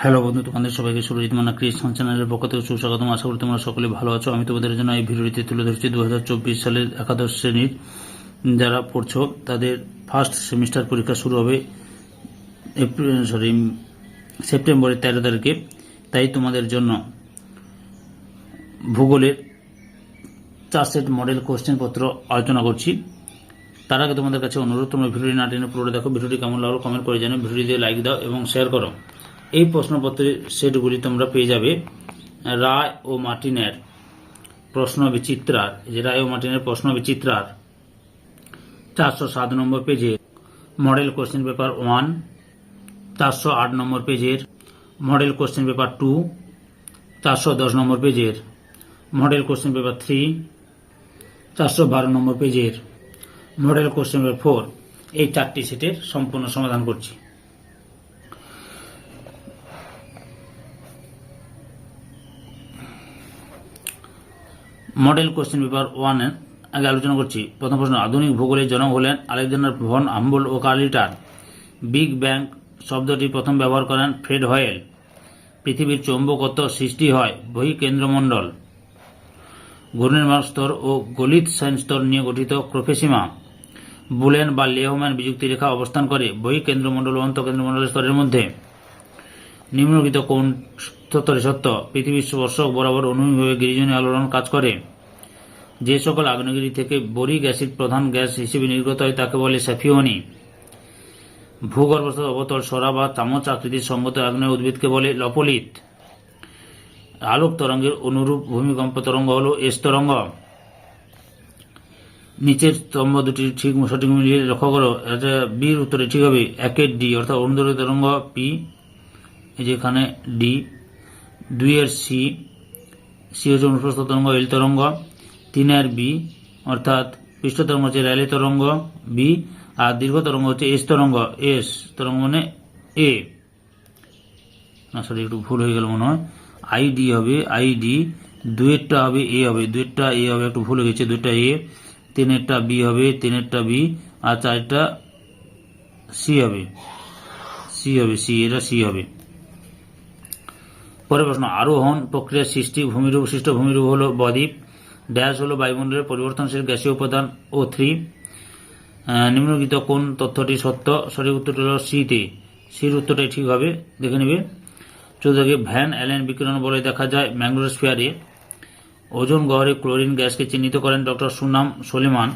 Hello বন্ধু, তোমাদের সবাইকে সুরজিৎ মান্না ক্রিয়েশন চ্যানেলের পক্ষ থেকে সুস্বাগতম। আশা করি তোমরা সকলে ভালো আছো। আমি তোমাদের জন্য এই ভিডিওটিতে তুলে ধরছি দু হাজার চব্বিশ সালের একাদশ শ্রেণির যারা পড়ছো, তাদের ফার্স্ট সেমিস্টার পরীক্ষা শুরু হবে এপ্রিল সরি সেপ্টেম্বরের তেরো তারিখে। তাই তোমাদের জন্য ভূগোলের চার সেট মডেল কোশ্চেন পত্র আলোচনা করছি। তার আগে তোমাদের কাছে অনুরোধ, তোমরা ভিডিওটি না টেনে পুরোটা দেখো। ভিডিওটি কেমন লাগল কমেন্ট করে জানো ভিডিওটিতে লাইক দাও এবং শেয়ার করো। এই প্রশ্নপত্রের সেটগুলি তোমরা পেয়ে যাবে। রায় ও মার্টিনের প্রশ্ন বিচিত্রার যে রায় ও মার্টিনের প্রশ্ন বিচিত্রার চারশো সাত নম্বর পেজের মডেল কোশ্চেন পেপার ওয়ান, চারশো আট নম্বর পেজের মডেল কোশ্চেন পেপার টু, চারশো দশ নম্বর পেজের মডেল কোশ্চেন পেপার থ্রি, চারশো বারো নম্বর পেজের মডেল কোশ্চেন পেপার ফোর। এই চারটি সেটের সম্পূর্ণ সমাধান করছি। মডেল কোশ্চেন পেপার ওয়ান আগে আলোচনা করছি। প্রথম প্রশ্ন, আধুনিক ভূগোলের জনক হলেন আলেকজান্ডার ভন আম্বল ও কার্লিটার। বিগ ব্যাং শব্দটি প্রথম ব্যবহার করেন ফ্রেড হয়েল। পৃথিবীর চৌম্বকত্ব সৃষ্টি হয় বহি কেন্দ্রমণ্ডল ঘূর্ণির্মাণ স্তর ও গলিত সাইন স্তর নিয়ে গঠিত ক্রোফেসিমা। বুলেন বা লেহম্যান বিযুক্তি রেখা অবস্থান করে বহি কেন্দ্রমণ্ডল ও অন্তঃকেন্দ্রমণ্ডলের স্তরের মধ্যে। নিম্নলিখিত কোন স্তরে সত্য। পৃথিবীর স্পর্শক বরাবর অনুভূমিভাবে গিরিজনী আলোড়ন কাজ করে। যে সকল আগ্নেয়গিরি থেকে বরিক অ্যাসিড প্রধান গ্যাস হিসেবে নির্গত হয়, তাকে বলে স্যাফিওনি। ভূগর্ভস্থ অবতল সরা বা চামচ আকৃতির সঙ্গত আগ্নেয় উদ্ভিদকে বলে লপলিত। আলোক তরঙ্গের অনুরূপ ভূমিকম্প তরঙ্গ হল এস তরঙ্গ। নিচের স্তম্ভ দুটি ঠিক সঠিক মিলিয়ে লক্ষ্য করো। এটা বির উত্তরে ঠিক হবে। একের ডি, অর্থাৎ অরুণোদয় তরঙ্গ পি যেখানে ডি। দুইয়ের সি সি হচ্ছে অনুপ্রস্থ তরঙ্গ এল তরঙ্গ। তিনের বি অর্থাৎ পৃষ্ঠ তরঙ্গ হচ্ছে র্যালি তরঙ্গ বি আর দীর্ঘ তরঙ্গ হচ্ছে এস তরঙ্গ এস তরঙ্গ মানে এ না সরি একটু ভুল হয়ে গেল মনে হয়। আই ডি হবে আই ডি দুয়েরটা হবে এ হবে দুয়েরটা এ হবে, একটু ভুল হয়ে গেছে দুইটা এ তিনেরটা বি হবে, তিনেরটা বি আর চারটা সি হবে। সি হবে সি এটা সি হবে। পরের প্রশ্ন আরোহণ প্রক্রিয়ার সৃষ্টি, ভূমিরূপ, সৃষ্ট ভূমিরূপ হলো বদ্বীপ, ড্যাশ হলো বায়ুমণ্ডলের পরিবর্তনশীল গ্যাসীয় উপাদান, ও থ্রি। নিম্নলিখিত কোন তথ্যটি সত্য? সঠিক উত্তরটি হল সিতে সির উত্তরটাই ঠিক হবে, দেখে নেবে। চৌদ্দকে ভ্যান অ্যালেন বিকিরণ বলে দেখা যায় ম্যাঙ্গোস্ফিয়ারে ওজন গহরে ক্লোরিন গ্যাসকে চিহ্নিত করেন ডক্টর সুনাম সলিমান।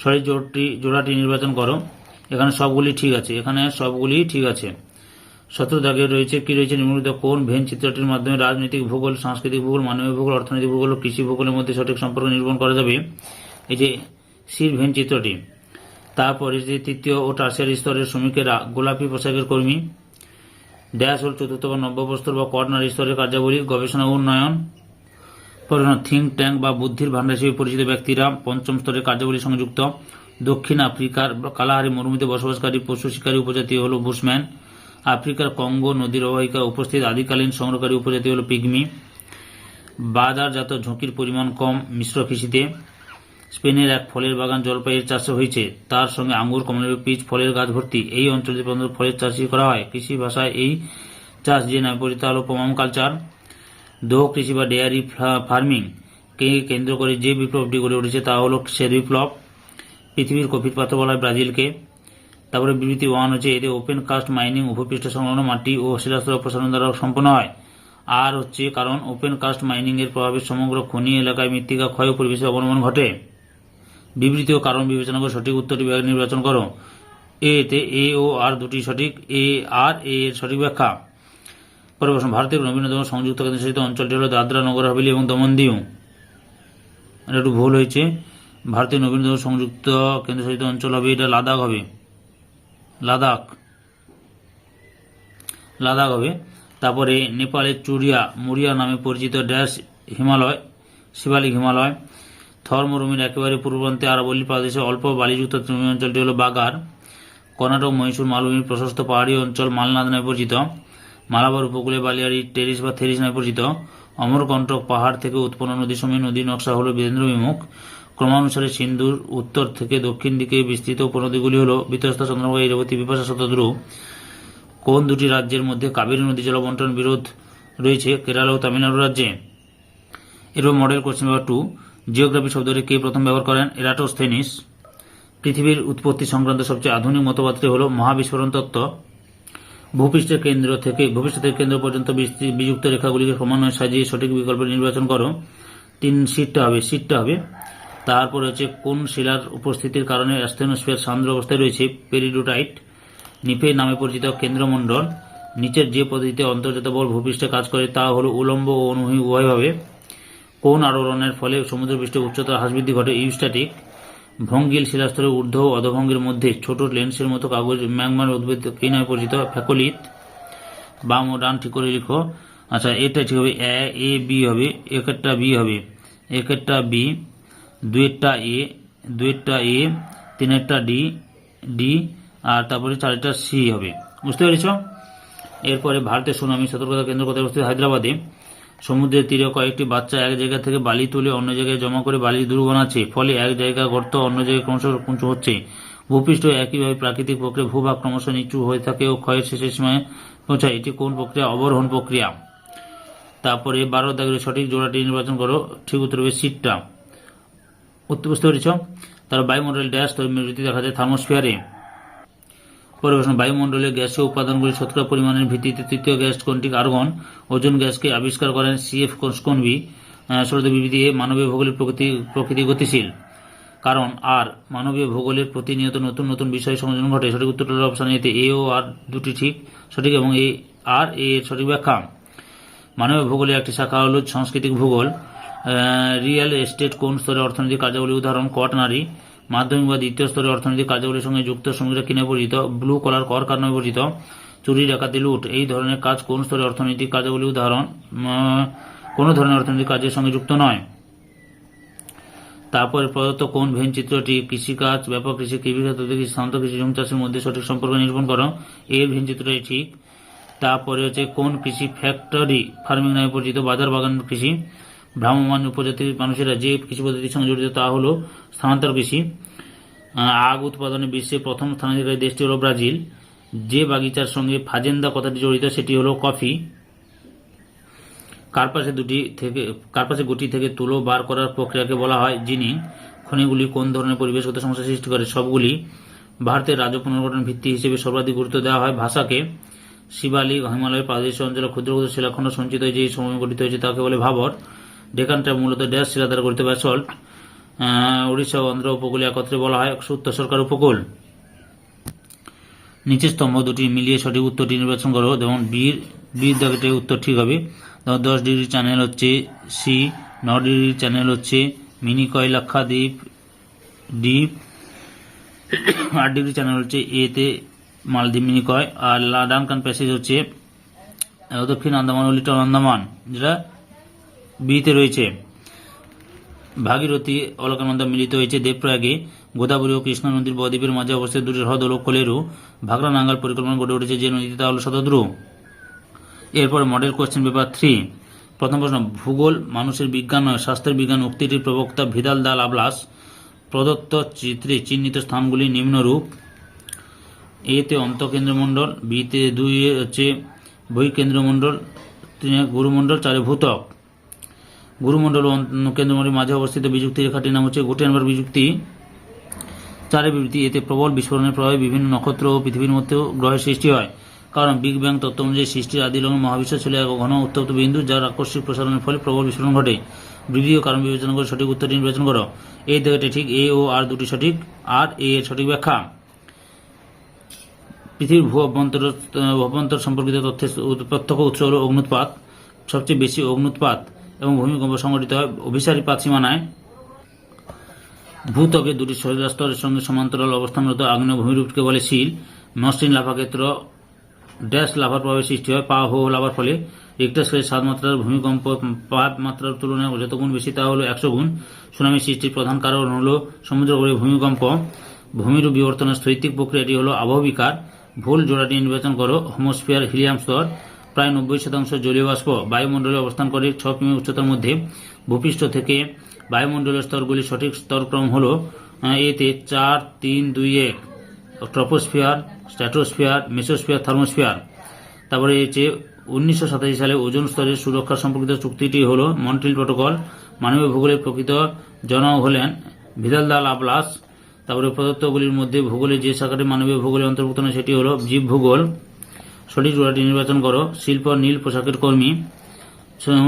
সঠিক জোড়টি জোড়াটি নির্বাচন করো। এখানে সবগুলি ঠিক আছে, এখানে সবগুলি ঠিক আছে। সতেরো দাগে রয়েছে, কি রয়েছে নিম্নলিখিত? কোন ভেন চিত্রটির মাধ্যমে রাজনৈতিক ভূগোল, সাংস্কৃতিক ভূগোল মানবিক ভূগোল, অর্থনৈতিক ভূগোল ও কৃষি ভূগোলের মধ্যে সঠিক সম্পর্ক নির্মাণ করা যাবে? এই যে সির ভেন চিত্রটি তারপরে যে তৃতীয় ও টার্সিয়ারি স্তরের শ্রমিকেরা, গোলাপি পোশাকের কর্মী ড্যাশ হল চতুর্থ বা নব্যবস্তর বা কর্নার স্তরের কার্যাবলী, গবেষণা ও উন্নয়ন থিঙ্ক ট্যাঙ্ক বা বুদ্ধির ভাণ্ডার হিসেবে পরিচিত ব্যক্তিরা পঞ্চম স্তরের কার্যাবলী সংযুক্ত, দক্ষিণ আফ্রিকার কালাহারি মরুমিতে বসবাসকারী, পশু শিকারী উপজাতি হল বুশম্যান আফ্রিকার কঙ্গো, নদীর অববাহিকা উপস্থিত আদিকালীন সংগ্রহকারী উপজাতি হল পিগমি। বাজারজাত ঝুঁকির পরিমাণ কম মিশ্র কৃষিতে। স্পেনের এক ফলের বাগান জলপাইয়ের চাষে হয়েছে। তার সঙ্গে আঙ্গুর, কমলালেবু, পিচ, ফলের গাছ ভর্তি। এই অঞ্চলে প্রধানত ফলের চাষই করা হয়, কৃষি ভাষায় এই চাষ যে নামে পরিচিত হল পমাম কালচার দোহ কৃষি বা ডেয়ারি ফার্মিং কে কেন্দ্র করে যে বিপ্লবটি গড়ে উঠেছে তা হল শ্বেত বিপ্লব পৃথিবীর কফির পাত্র বলা হয় ব্রাজিলকে। তারপরে বিবৃতি ওয়ান হচ্ছে, এতে ওপেন কাস্ট মাইনিং উপপৃষ্ঠ সংলগ্ন মাটি ও শিলাস্তর অপসারণ দ্বারা সম্পন্ন হয়। আর হচ্ছে, কারণ ওপেন কাস্ট মাইনিং এর প্রভাবে সমগ্র খনি এলাকায় মৃত্তিকা ক্ষয় ও পরিবেশের অবনমন ঘটে। বিবৃতি ও কারণ বিবেচনা করে সঠিক উত্তরটি নির্বাচন করো। এ তে এ ও আর দুটি সঠিক, এ আর, এ এর সঠিক ব্যাখ্যা। পরের প্রশ্ন, ভারতের নবীনতম সংযুক্ত কেন্দ্রশাসিত অঞ্চলটি হল দাদরা, নগর, হাভেলি এবং দমন দিউ একটু ভুল হয়েছে। ভারতের নবীনতম সংযুক্ত কেন্দ্রশাসিত অঞ্চল হবে এটা লাদাখ হবে। লাদাখ। লাদাখ হবে। তারপরে নেপালের চুরিয়া মুরিয়া নামে পরিচিত ড্যাশ হিমালয়, শিবালিক হিমালয়। থর মরুমির একেবারে পূর্বান্তে আরাবল্লী প্রদেশে অল্প বালিযুক্ত তৃণমূল অঞ্চলটি হল বাগার। কর্ণাটক, মহীশূর মালভূমির প্রশস্ত পাহাড়ি অঞ্চল মালনাদ নামে পরিচিত। মালাবার উপকূলে বালিয়াড়ি, টেরিস বা থেরিস নামে পরিচিত। অমরকণ্টক পাহাড় থেকে উৎপন্ন নদীসমূহ নদী নকশা হল বীরেন্দ্র বিমুখ। ক্রমানুসারে সিন্ধুর উত্তর থেকে দক্ষিণ দিকে বিস্তৃত উপনদীগুলি হল বিতস্তা চন্দ্রভাগা ইরাবতী, বিপাশা, শতদ্রু। কোন দুটি রাজ্যের মধ্যে কাবেরী নদী জল বন্টন বিরোধ রয়েছে? কেরালা ও তামিলনাড়ু রাজ্যে। এরপর model question paper two geography শব্দটি কে প্রথম ব্যবহার করেন? এরাটোস্থেনিস। পৃথিবীর উৎপত্তি সংক্রান্ত সবচেয়ে আধুনিক মতবাদটি হল মহাবিস্ফোরণ তত্ত্ব। ভূপৃষ্ঠের কেন্দ্র থেকে ভূপৃষ্ঠের কেন্দ্র পর্যন্ত বিযুক্ত রেখাগুলিকে ক্রমান্বয়ে সাজিয়ে সঠিক বিকল্প নির্বাচন করো। তিন সিটটা হবে সিটটা হবে। তারপর হচ্ছে কোন শিলার উপস্থিতির কারণে অ্যাস্থেনোস্ফিয়ার সান্দ্র অবস্থায় রয়েছে? পেরিডোটাইট নিফে নামে পরিচিত কেন্দ্রমণ্ডল, নিচের যে পদ্ধতিতে অন্তর্জাত বল ভূপৃষ্ঠে কাজ করে তা হলো উলম্ব ও অনুভূমি উভয়ভাবে। কোন আলোড়নের ফলে সমুদ্রপৃষ্ঠের উচ্চতা হ্রাস বৃদ্ধি ঘটে? ইউস্ট্যাটিক ভঙ্গিল শিলাস্তরের ঊর্ধ্ব ও অধভঙ্গের মধ্যে ছোট লেন্সের মতো কাগজ ম্যাগমার উদ্ভিদ কি নামে পরিচিত? ফ্যাকোলিত বাম ও ডান ঠিক করে লিখো। আচ্ছা এটা ঠিক হবে এ বি হবে একটা বি হবে একটা বি দুয়েরটা এ দুয়েরটা এ, তিনেরটা ডি ডি, আর তারপরে চারেরটা সি হবে। বুঝতে পেরেছ? এরপরে ভারতের সুনামি সতর্কতা কেন্দ্র কোথায় অবস্থিত? হায়দ্রাবাদে। সমুদ্রের তীরে কয়েকটি বাচ্চা এক জায়গা থেকে বালি তুলে অন্য জায়গায় জমা করে বালি দূর বানাচ্ছে ফলে এক জায়গা গর্ত অন্য জায়গায় ক্রমশ উঁচু হচ্ছে। ভূপৃষ্ঠ একইভাবে প্রাকৃতিক প্রক্রিয়া ভূভাগ ক্রমশ নিচু হয়ে থাকে ও ক্ষয়ের শেষের সময় পৌঁছায়। এটি কোন প্রক্রিয়া? অবরোহণ প্রক্রিয়া। তারপরে বারো দাগের সঠিক জোড়াটি নির্বাচন করো। ঠিক উত্তর হবে সিটটা। উত্তর বুঝতে পেরেছ তার বায়ুমণ্ডল ড্যাশ তৈরি দেখা যায় থার্মোস্ফিয়ারে। পরিবেশন বায়ুমণ্ডলে গ্যাসীয় উপাদানগুলি শতকরা পরিমাণের ভিত্তিতে তৃতীয় গ্যাস কোনটি? আর্গন ওজন গ্যাসকে আবিষ্কার করেন সিএফ কোনবি ষোলোতে বিবৃতি মানবীয় ভূগোলের প্রকৃতি প্রকৃতি গতিশীল। কারণ আর, মানবীয় ভূগোলের প্রতিনিয়ত নতুন নতুন বিষয় সংযোজন ঘটে। সঠিক উত্তরটা অপশন এতে এ ও আর দুটি ঠিক, সঠিক এবং এ আর এর সঠিক ব্যাখ্যা। মানবীয় ভূগোলের একটি শাখা হল সাংস্কৃতিক ভূগোল। রিয়েল এস্টেট কোন স্তরে অর্থনৈতিক কার্যাবলী উদাহরণ? কটনারি মাধ্যমিক বা দ্বিতীয় স্তরে অর্থনৈতিক কার্যাবলীর সঙ্গে যুক্ত শ্রমিকরা কিনে পরিচিত ব্লু কলার কর কার নামে পরিচিত চুরি, ডাকাতি, লুট। এই ধরনের কাজ কোন স্তরে অর্থনৈতিক কার্যাবলী উদাহরণ? কোন ধরনের অর্থনৈতিক কাজের সঙ্গে যুক্ত নয়। তারপরে প্রদত্ত কোন ভেন চিত্রটি কৃষিকাজ, ব্যাপক কৃষি, কৃষিখাত কৃষি শান্ত কৃষি, জমি চাষের মধ্যে সঠিক সম্পর্ক নিরূপণ করো। এর ভেন চিত্রটি ঠিক। তারপরে হচ্ছে কোন কৃষি ফ্যাক্টরি ফার্মিং নামে পরিচিত। বাজার বাগান কৃষি। ভ্রাম্যমান উপজাতির মানুষেরা যে কৃষি পদ্ধতির সঙ্গে জড়িত তা হলো স্থানান্তর কৃষি। আগ উৎপাদনে বিশ্বে প্রথম স্থানাধিকারী দেশটি হলো ব্রাজিল। যে বাগিচার সঙ্গে ফাজেন্দা কথাটি জড়িত সেটি হলো কফি। কার্পাসে দুটি থেকে কার্পাসে গুটি থেকে তুলো বার করার প্রক্রিয়াকে বলা হয়, যিনি খনিগুলি কোন ধরনের পরিবেশগত সমস্যা সৃষ্টি করে সবগুলি ভারতের রাজ্য পুনর্গঠন ভিত্তি হিসেবে সর্বাধিক গুরুত্ব দেওয়া হয়। ভাষাকে শিবালিক হিমালয়ের প্রাদেশিক অঞ্চলে ক্ষুদ্র ক্ষুদ্র শিলাখণ্ড সঞ্চিত যে সময় গঠিত হয়েছে তাকে বলে ভাবর। ডেকানটা মূলত ড্যাশ শিলা দ্বারা গঠিত ব্যাসল্ট উড়িষ্যা অন্ধ্র উপকূলে একত্রে বলা হয়, সুত্ত সরকার উপকূল। নিচের স্তম্ভ দুটি মিলিয়ে সঠিক উত্তরটি নির্বাচন করো, যেমন বীর বীর দাগেটে উত্তর ঠিক হবে। দশ ডিগ্রি চ্যানেল হচ্ছে সি ন ডিগ্রি চ্যানেল হচ্ছে মিনি কয়লাক্ষা দ্বীপ দ্বীপ আট ডিগ্রি চ্যানেল হচ্ছে এতে মালদ্বীপ মিনি কয়, আর লাডানকান প্যাসেজ হচ্ছে দক্ষিণ আন্দামান ও লিটল আন্দামান, যেটা বিতে রয়েছে। ভাগীরথী অলকানন্দা মিলিত হয়েছে দেবপ্রয়াগে। গোদাবরী ও কৃষ্ণা নদীর বদ্বীপের মাঝে অবস্থিত দুটি হ্রদ হল কোলেরু ভাগরা নাঙ্গাল পরিকল্পনা গড়ে উঠেছে যে নদীতে তা হল শতদ্রু। এরপরে মডেল কোশ্চেন পেপার থ্রি প্রথম প্রশ্ন, ভূগোল, মানুষের বিজ্ঞান নয় স্বাস্থ্যের বিজ্ঞান উক্তিটির প্রবক্তা ভিদাল দাল আবলাস প্রদত্ত চিত্রে চিহ্নিত স্থানগুলি নিম্নরূপ। এতে অন্তঃকেন্দ্রমণ্ডল বিতে দুই হচ্ছে বহিকেন্দ্রমণ্ডল, তিনে গুরুমণ্ডল, চারে ভূতক গুরুমণ্ডল কেন্দ্রমণ্ডলের মাঝে অবস্থিত বিযুক্তি রেখাটির নাম হচ্ছে গুটেনবার বিযুক্তি। চারে বিবৃতি, এতে প্রবল বিস্ফোরণের প্রভাবে বিভিন্ন নক্ষত্র ও পৃথিবীর মধ্যেও গ্রহের সৃষ্টি হয়। কারণ বিগ ব্যাং তত্ত্ব অনুযায়ী সৃষ্টির আদি লগ্ন মহাবিশ্ব ছিল এক ঘন উত্তপ্ত বিন্দু, যার আকস্মিক প্রসারণের ফলে প্রবল বিস্ফোরণ ঘটে। বিবৃতি ও কারণ বিবেচনা করে সঠিক উত্তরটি নির্বাচন করো। এই দেখাটি ঠিক এ ও আর দুটি সঠিক, আর এ এর সঠিক ব্যাখ্যা। পৃথিবীর ভূ অভ্যন্তর অভ্যন্তর সম্পর্কিত তথ্যের প্রত্যক্ষ উৎস হল অগ্নুৎপাত, সবচেয়ে বেশি অগ্নুৎপাত। এবং ভূমিকম্প সংঘটিত হয়। অভিসারীপাত সীমানায় ভূত্বকে দুটি শরীর স্তরের সঙ্গে সমান্তরাল অবস্থানরত আগ্নেয় ভূমিরূপকে বলে শিল মসৃণ লাভাক্ষেত্র ড্যাশ লাভার প্রভাবে সৃষ্টি হয়। পা হো লাভার ফলে রিক্টার স্কেলের সাত মাত্রার ভূমিকম্প পাঁচ মাত্রার তুলনায় যত গুণ বেশি তা হলো একশো গুণ। সুনামি সৃষ্টির প্রধান কারণ হলো সমুদ্র গড়ে ভূমিকম্প। ভূমিরূপ বিবর্তনের স্থৈতিক প্রক্রিয়াটি হলো আবহবিকার ভুল জোড়াটি নির্বাচন করো। হোমোস্ফিয়ার হিলিয়াম স্তর। প্রায় নব্বই শতাংশ জলীয় বাষ্প বায়ুমণ্ডলে অবস্থান করে ছ কিমি উচ্চতার মধ্যে। ভূপৃষ্ঠ থেকে বায়ুমণ্ডলের স্তরগুলির সঠিক স্তরক্রম হল এতে চার, তিন, দুই, এক, ট্রপোস্ফিয়ার স্ট্র্যাটোস্ফিয়ার মেসোস্ফিয়ার, থার্মোস্ফিয়ার। তারপরে হচ্ছে উনিশশো সাতাশি সালে ওজন স্তরের সুরক্ষা সম্পর্কিত চুক্তিটি হল মন্ট্রিল প্রোটোকল। মানবীয় ভূগোলের প্রকৃত জনক হলেন ভিদাল দা লাপ্লাস তারপরে প্রদত্তগুলির মধ্যে ভূগোলের যে শাখাটি মানবীয় ভূগোলের অন্তর্ভুক্ত নয় সেটি হল জীব ভূগোল সঠিক জোড়াটি নির্বাচন করো। শিল্প, নীল পোশাকের কর্মী।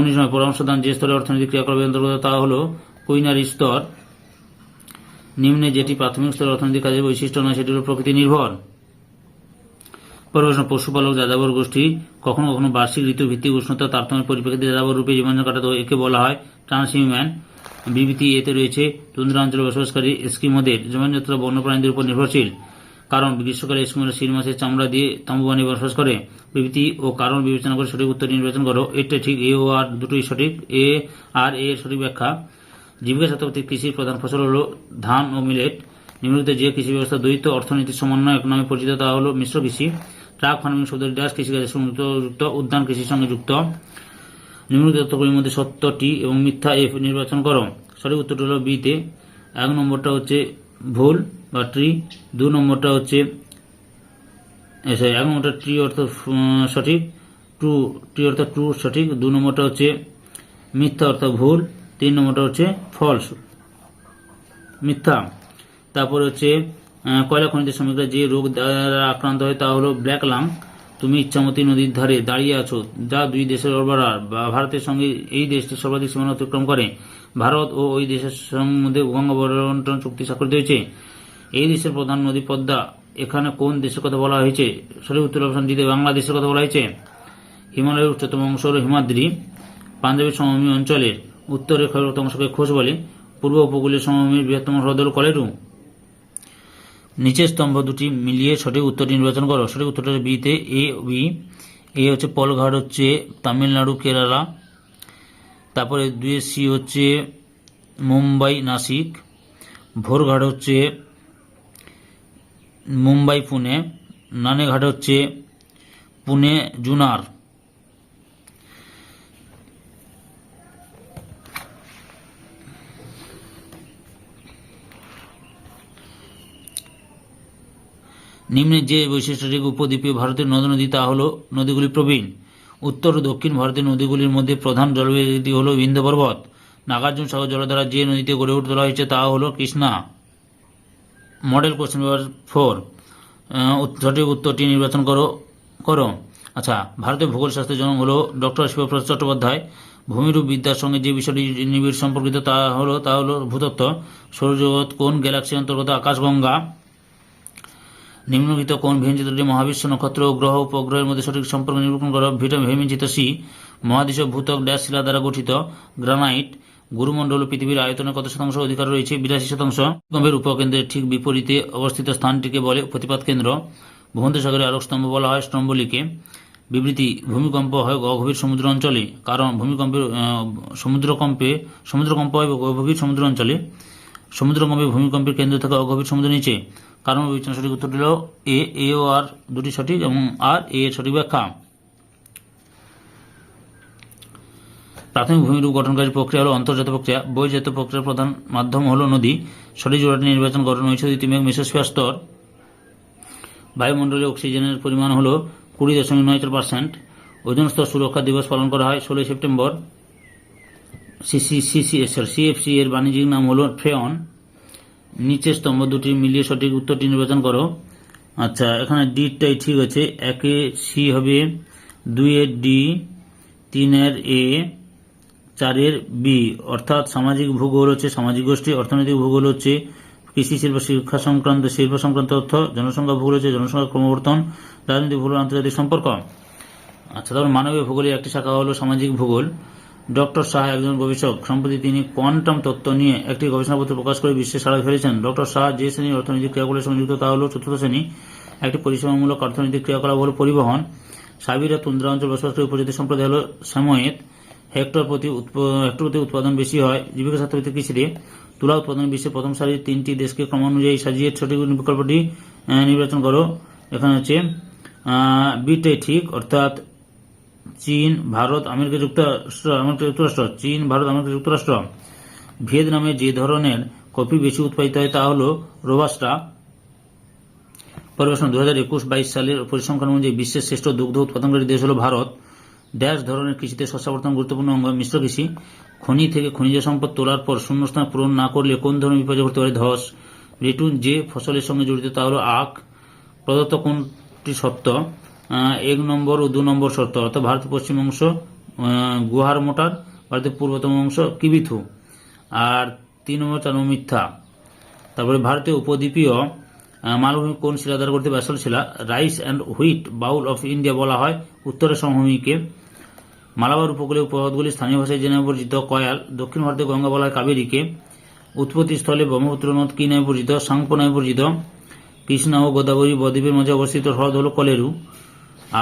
উনিশ নয়, পরামর্শদান যে স্তরে অর্থনৈতিক ক্রিয়াকলাপের অন্তর্গত তা হল কুইনারি স্তর। নিম্নে যেটি প্রাথমিক স্তরের অর্থনৈতিক কাজের বৈশিষ্ট্য নয় সেটি হল প্রকৃতি নির্ভর। পরিবেশন, পশুপালক, যাযাবর গোষ্ঠী, কখনো কখনো বার্ষিক ঋতুভিত্তিক উষ্ণতা, তারতম্যের পরিপ্রেক্ষিতে যাযাবর রূপে জীবন কাটাতে একে বলা হয়, ট্রান্সহিউম্যান। বিবৃতি এতে রয়েছে তুন্দ্রা অঞ্চলে বসবাসকারী এস্কিমোদের। জীবনযাত্রা, বন্যপ্রাণীদের উপর নির্ভরশীল। কারণ গ্রীষ্মকালে এস্কিমোরা শিল মাছের চামড়া দিয়ে তাম্বু বানিয়ে বসবাস করে। বিবৃতি ও কারণ বিবেচনা করে সঠিক উত্তর নির্বাচন করো। এটা ঠিক, এ ও আর দুটোই সঠিক। এ আর এ এর সঠিক ব্যাখ্যা। জীবিকা সাথে কৃষির প্রধান ফসল হল ধান ও মিলেট। নিম্নলিখিত যে কৃষি ব্যবস্থা, দ্বৈত অর্থনীতির সমন্বয় এক নামে পরিচিত, তা হল মিশ্র কৃষি। ট্রাক, ফার্মিং শব্দটি ডাস কৃষিকাজের সঙ্গে যুক্ত উদ্যান কৃষির সঙ্গে যুক্ত। নিম্নলিখিত তথ্যগুলির মধ্যে সত্য টি এবং মিথ্যা এফ নির্বাচন করো। সঠিক উত্তরটি হল বিতে এক নম্বরটা হচ্ছে ভুল। ট্রি দু নম্বরটা হচ্ছে এক নম্বরটা ট্রি অর্থ সঠিক ট্রু ট্রি অর্থ ট্রু সঠিক, দু নম্বরটা হচ্ছে মিথ্যা অর্থ ভুল, তিন নম্বরটা হচ্ছে ফলস মিথ্যা। তারপরে হচ্ছে কয়লা খনিতে শ্রমিকরা যে রোগ দ্বারা আক্রান্ত হয় তা হলো ব্ল্যাক লাং তুমি ইচ্ছামতি নদীর ধারে দাঁড়িয়ে আছো, যা দুই দেশের সরবরাহ বা ভারতের সঙ্গে এই দেশটি সর্বাধিক সীমানা অতিক্রম করে। ভারত ও ওই দেশের মধ্যে গঙ্গা বন্টন চুক্তি স্বাক্ষরিত হয়েছে। এই দেশের প্রধান নদী পদ্মা, এখানে কোন দেশের কথা বলা হয়েছে? সঠিক উত্তর অপশন দিতে বাংলাদেশের কথা বলা হয়েছে। হিমালয়ের উচ্চতম অংশ হল হিমাদ্রি, পাঞ্জাবের সমভূমি অঞ্চলের উত্তরের ক্ষয়রত অংশকে খোঁজ বলে, পূর্ব উপকূলীয় সমভূমির বৃহত্তম হ্রদ হল কলেরু। নিচের স্তম্ভ দুটি মিলিয়ে সঠিক উত্তরটি নির্বাচন করো। সঠিক উত্তরটা বিতে এ, বি। এ হচ্ছে পলঘাট, হচ্ছে তামিলনাড়ু, কেরালা। তারপরে দুয়ে সি হচ্ছে মুম্বাই, নাসিক। ভোরঘাট হচ্ছে মুম্বাই, পুনে। নানেঘাট হচ্ছে পুনে জুনার। নিম্নে যে বৈশিষ্ট্যটি উপদ্বীপীয় ভারতের নদ নদী, তা হল নদীগুলি প্রবীণ। উত্তর ও দক্ষিণ ভারতের নদীগুলির মধ্যে প্রধান জলবায়ুটি হল বিন্ধ্য পর্বত। নাগার্জুন সাগর জলধারা যে নদীতে গড়ে তোলা হয়েছে, তা হল Krishna. Model question paper four সঠিক উত্তরটি নির্বাচন করো করো। আচ্ছা ভারতের ভূগোল শাস্ত্রের জন্ম হলো ডক্টর শিবপ্রসাদ চট্টোপাধ্যায়। ভূমিরূপ বিদ্যার সঙ্গে যে বিষয়টি নিবিড় সম্পর্কিত, তা হলো তা হলো ভূতত্ত্ব। সৌরজগৎ কোন গ্যালাক্সি অন্তর্গত? আকাশগঙ্গা। নিম্নলিখিত কোন ভিনচিত্রটি মহাবিশ্ব নক্ষত্র গ্রহ উপগ্রহের মধ্যে সঠিক সম্পর্ক নিরূপণ করা? ভিটামিন ভিমিঞ্চিত সি মহাদেশ ভূতক ড্যাশ শিলা দ্বারা গঠিত। গ্রানাইট গুরুমণ্ডল পৃথিবীর আয়তনের কত শতাংশ অধিকার রয়েছে? বিরাশি শতাংশ। ভূমিকম্পের উপকেন্দ্রের ঠিক বিপরীতে অবস্থিত স্থানটিকে বলে প্রতিপাত কেন্দ্র। ভূমধ্যসাগরের আলোক স্তম্ভ বলা হয় স্তম্ভলিকে। বিবৃতি, ভূমিকম্প হয় অগভীর সমুদ্র অঞ্চলে, কারণ ভূমিকম্পের সমুদ্রকম্পে, সমুদ্রকম্প হয় গভীর সমুদ্র অঞ্চলে। সমুদ্রকম্পে ভূমিকম্পের কেন্দ্র থেকে অগভীর সমুদ্র নিচে। কারণ বিবেচনা সঠিক উত্তর হল এ এ ও আর দুটি সঠিক এবং আর, এ সঠিক ব্যাখ্যা। প্রাথমিক ভূমিরূপ গঠনকারী প্রক্রিয়া হল অন্তর্জাত প্রক্রিয়া। বহির্জাত প্রক্রিয়ার প্রধান মাধ্যম হল নদী। সঠিক জোড়াটি নির্বাচন করো নৈশদীতি মেঘ মেসোস্ফিয়ার স্তর। বায়ুমণ্ডলে অক্সিজেনের পরিমাণ হল কুড়ি দশমিক নয় চার পার্সেন্ট। ওজন স্তর সুরক্ষা দিবস পালন করা হয় ষোলোই সেপ্টেম্বর। সিএফসি এর বাণিজ্যিক নাম হল ফ্রেয়ন নিচের স্তম্ভ দুটি মিলিয়ে সঠিক উত্তরটি নির্বাচন করো। আচ্ছা এখানে ডিটাই ঠিক আছে। একে সি হবে দুই দুইয়ের ডি তিনের এ চারের বি, অর্থাৎ সামাজিক ভূগোল হচ্ছে সামাজিক গোষ্ঠী, অর্থনৈতিক ভূগোল হচ্ছে কৃষি, শিল্প, শিক্ষা সংক্রান্ত, শিল্প সংক্রান্ত তথ্য, জনসংখ্যা ভূগোল হচ্ছে জনসংখ্যা ক্রমবর্তন, রাজনৈতিক ভূগোল, আন্তর্জাতিক সম্পর্ক। আচ্ছা তারপর মানবীয় ভূগোলের একটি শাখা হলো সামাজিক ভূগোল। ডক্টর শাহ একজন গবেষক, সম্প্রতি তিনি কোয়ান্টাম তত্ত্ব নিয়ে একটি গবেষণাপত্র প্রকাশ করে বিশ্বে সাড়া ফেলেছেন। ডক্টর শাহ যে শ্রেণির অর্থনৈতিক ক্রিয়াকলাপের সঙ্গে তা হল চতুর্থ শ্রেণি। একটি পরিষেবামূলক অর্থনৈতিক ক্রিয়াকলাপ হল পরিবহন। সাবিরা, তুন্দ্রা অঞ্চল বসবাসকারী উপজাতি সম্প্রদায় হল সাময়েত। হেক্টর প্রতি হেক্টর প্রতি উৎপাদন বেশি হয়, জীবিকা ছাত্রবৃত্তি কৃষিতে। তুলা উৎপাদন বিশ্বের প্রথম সারির তিনটি দেশকে ক্রমানুযায়ী সাজিয়ে সঠিক বিকল্পটি নির্বাচন করো। এখানে হচ্ছে বিটাই ঠিক, অর্থাৎ চীন, ভারত, আমেরিকা যুক্তরাষ্ট্র আমেরিকা যুক্তরাষ্ট্র, চীন, ভারত, আমেরিকা যুক্তরাষ্ট্র। ভিয়েতনামে যে ধরনের কফি বেশি উৎপাদিত হয় তা হল রোবাস্টা। পরিবেশন দু হাজার একুশ বাইশ সালের পরিসংখ্যান অনুযায়ী বিশ্বের শ্রেষ্ঠ দুগ্ধ উৎপাদনকারী দেশ হল ভারত। ড্যাশ ধরনের কৃষিতে শস্যাবর্তন গুরুত্বপূর্ণ অঙ্গ মিশ্র কৃষি। খনি থেকে খনিজ সম্পদ তোলার পর শূন্যস্থান পূরণ না করলে কোন ধরনের বিপর্যয় ঘটতে পারে? ধস। ঋতু যে ফসলের সঙ্গে জড়িত তা হল আখ প্রদত্ত কোনটি আহ, এক নম্বর ও দু নম্বর শর্ত অর্থাৎ ভারতের পশ্চিম অংশ গুহার মোটার ভারতের পূর্বতম অংশ কিবিথু। আর তিন নম্বর চার নম্বর মিথ্যা। তারপরে ভারতীয় উপদ্বীপীয় মালভূমি কোন শিলা দ্বারা গঠিত basalt Shila rice and wheat bowl of India বলা হয় উত্তরের সমভূমিকে। মালাবার উপকূলীয় পর্বতগুলি স্থানীয় ভাষায় নামে পরিচিত, কয়াল, দক্ষিণ ভারতে গঙ্গা বলা কাবেরীকে উৎপত্তি স্থলে ব্রহ্মপুত্র নদ কি নামে পরিচিত, সাংপ নামে পরিচিত, কৃষ্ণা ও গোদাবরী বদ্বীপের মাঝে অবস্থিত হ্রদ হল কলেরু।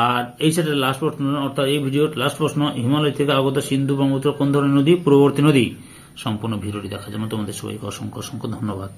আর এই সেটের লাস্ট প্রশ্ন, অর্থাৎ এই ভিডিওর লাস্ট প্রশ্ন, হিমালয় থেকে আগত সিন্ধু ব্রহ্মপুত্র কোন ধরনের নদী? পূর্ববর্তী নদী। সম্পূর্ণ ভিডিওটি দেখার জন্য তোমাদের সবাইকে অসংখ্য অসংখ্য ধন্যবাদ।